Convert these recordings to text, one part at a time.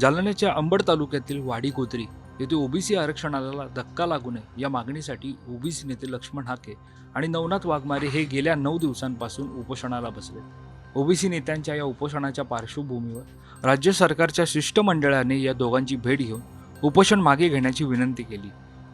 जालन्याच्या अंबड तालुक्यातील वाडी गोत्री येथे ओबीसी आरक्षणाला धक्का लागू नये या मागणीसाठी ओबीसी नेते लक्ष्मण हाके आणि नवनाथ वाघमारे हे गेल्या नऊ दिवसांपासून उपोषणाला बसले. ओबीसी नेत्यांच्या या उपोषणाच्या पार्श्वभूमीवर राज्य सरकारच्या शिष्टमंडळाने या दोघांची भेट घेऊन उपोषण मागे घेण्याची विनंती केली.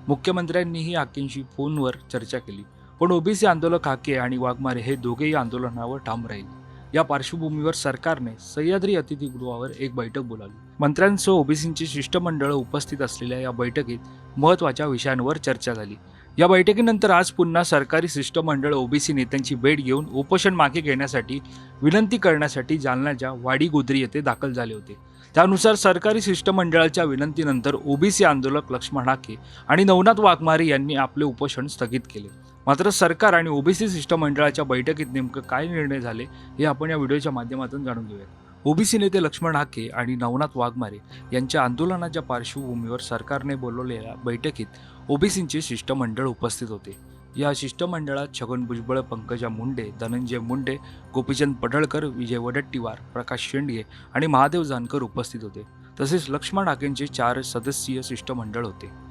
मुख्यमंत्र्यांनीही हाकेंशी फोनवर चर्चा केली पण ओबीसी आंदोलक हाके आणि वाघमारे हे दोघेही आंदोलनावर ठाम राहिले. या पार्श्वभूमीवर सरकारने सह्याद्री अतिथीगृहावर एक बैठक बोलावली. मंत्र्यांसह ओबीसींचे शिष्टमंडळ उपस्थित असलेल्या या बैठकीत महत्त्वाच्या विषयांवर चर्चा झाली. या बैठकीनंतर आज पुन्हा सरकारी शिष्टमंडळ ओबीसी नेत्यांची भेट घेऊन उपोषण मागे घेण्यासाठी विनंती करण्यासाठी जालन्याच्या वाडी गोद्री येथे दाखल झाले होते. त्यानुसार सरकारी शिष्टमंडळाच्या विनंतीनंतर ओबीसी आंदोलक लक्ष्मण हाके आणि नवनाथ वाघमारे यांनी आपले उपोषण स्थगित केले. मात्र सरकार आणि ओबीसी शिष्टमंडळाच्या बैठकीत नेमकं काय निर्णय झाले हे आपण या व्हिडिओच्या माध्यमातून जाणून घेऊया ओबीसी नेते लक्ष्मण हाके आणि नवनाथ वाघमारे यांच्या आंदोलनाच्या पार्श्वभूमीवर सरकारने बोलवलेल्या बैठकीत ओबीसींचे शिष्टमंडळ उपस्थित होते. या शिष्टमंडळात छगन भुजबळ पंकजा मुंडे धनंजय मुंडे गोपीचंद पडळकर विजय वडट्टीवार प्रकाश शेंडगे आणि महादेव जानकर उपस्थित होते. तसेच लक्ष्मण हाकेंचे चार सदस्यीय शिष्टमंडळ होते.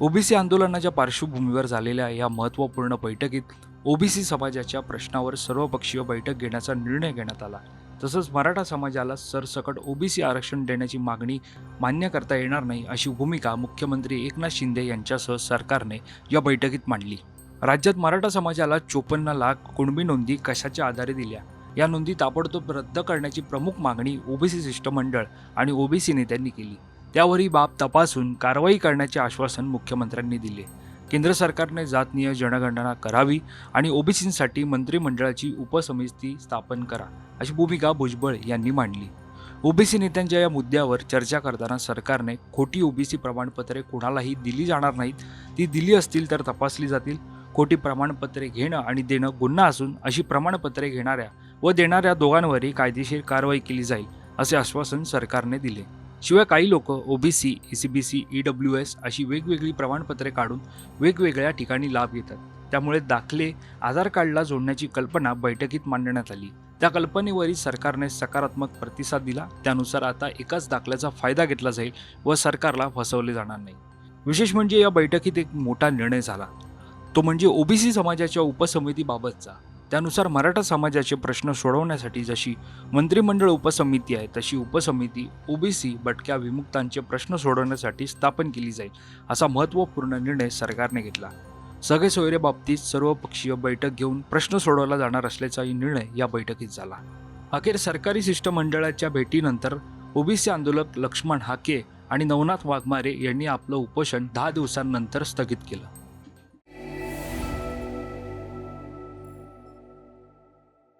ओबीसी आंदोलनाच्या पार्श्वभूमीवर झालेल्या या महत्त्वपूर्ण बैठकीत ओबीसी समाजाच्या प्रश्नावर सर्वपक्षीय बैठक घेण्याचा निर्णय घेण्यात आला. तसंच मराठा समाजाला सरसकट ओबीसी आरक्षण देण्याची मागणी मान्य करता येणार नाही अशी भूमिका मुख्यमंत्री एकनाथ शिंदे यांच्यासह सरकारने या बैठकीत मांडली. राज्यात मराठा समाजाला चोपन्न लाख कुणबी नोंदी कशाच्या आधारे दिल्या? या नोंदी ताबडतोब रद्द करण्याची प्रमुख मागणी ओबीसी शिष्टमंडळ आणि ओबीसी नेत्यांनी केली. त्यावर ही बाब तपासून कारवाई करण्याचे आश्वासन मुख्यमंत्र्यांनी दिले. केंद्र सरकारने जातनीय जनगणना करावी आणि ओबीसींसाठी मंत्रिमंडळाची उपसमिती स्थापन करा अशी भूमिका भुजबळ यांनी मांडली. ओबीसी नेत्यांच्या या मुद्द्यावर चर्चा करताना सरकारने खोटी ओबीसी प्रमाणपत्रे कोणालाही दिली जाणार नाहीत ती दिली असतील तर तपासली जातील. खोटी प्रमाणपत्रे घेणं आणि देणं गुन्हा असून अशी प्रमाणपत्रे घेणाऱ्या व देणाऱ्या दोघांवरही कायदेशीर कारवाई केली जाईल असे आश्वासन सरकारने दिले. शिवाय काही लोक OBC C E W S अशी वेगवेगळी प्रमाणपत्रे काढून वेगवेगळ्या ठिकाणी लाभ घेतात. त्यामुळे दाखले आधार कार्डला जोडण्याची कल्पना बैठकीत मांडण्यात आली. त्या कल्पनेवरील सरकारने सकारात्मक प्रतिसाद दिला. त्यानुसार आता एकाच दाखल्याचा फायदा घेतला जाईल व सरकारला फसवले जाणार नाही. विशेष म्हणजे या बैठकीत एक मोठा निर्णय झाला. तो म्हणजे ओबीसी समाजाच्या उपसमितीबाबतचा. त्यानुसार मराठा समाजाचे प्रश्न सोडवण्यासाठी जशी मंत्रिमंडळ उपसमिती आहे तशी उपसमिती ओबीसी भटक्या विमुक्तांचे प्रश्न सोडवण्यासाठी स्थापन केली जाईल असा महत्त्वपूर्ण निर्णय सरकारने घेतला. सगळे सोयरे बाबतीत सर्वपक्षीय बैठक घेऊन प्रश्न सोडवला जाणार असल्याचाही निर्णय या बैठकीत झाला. अखेर सरकारी शिष्टमंडळाच्या भेटीनंतर ओबीसी आंदोलक लक्ष्मण हाके आणि नवनाथ वाघमारे यांनी आपलं उपोषण दहा दिवसांनंतर स्थगित केलं.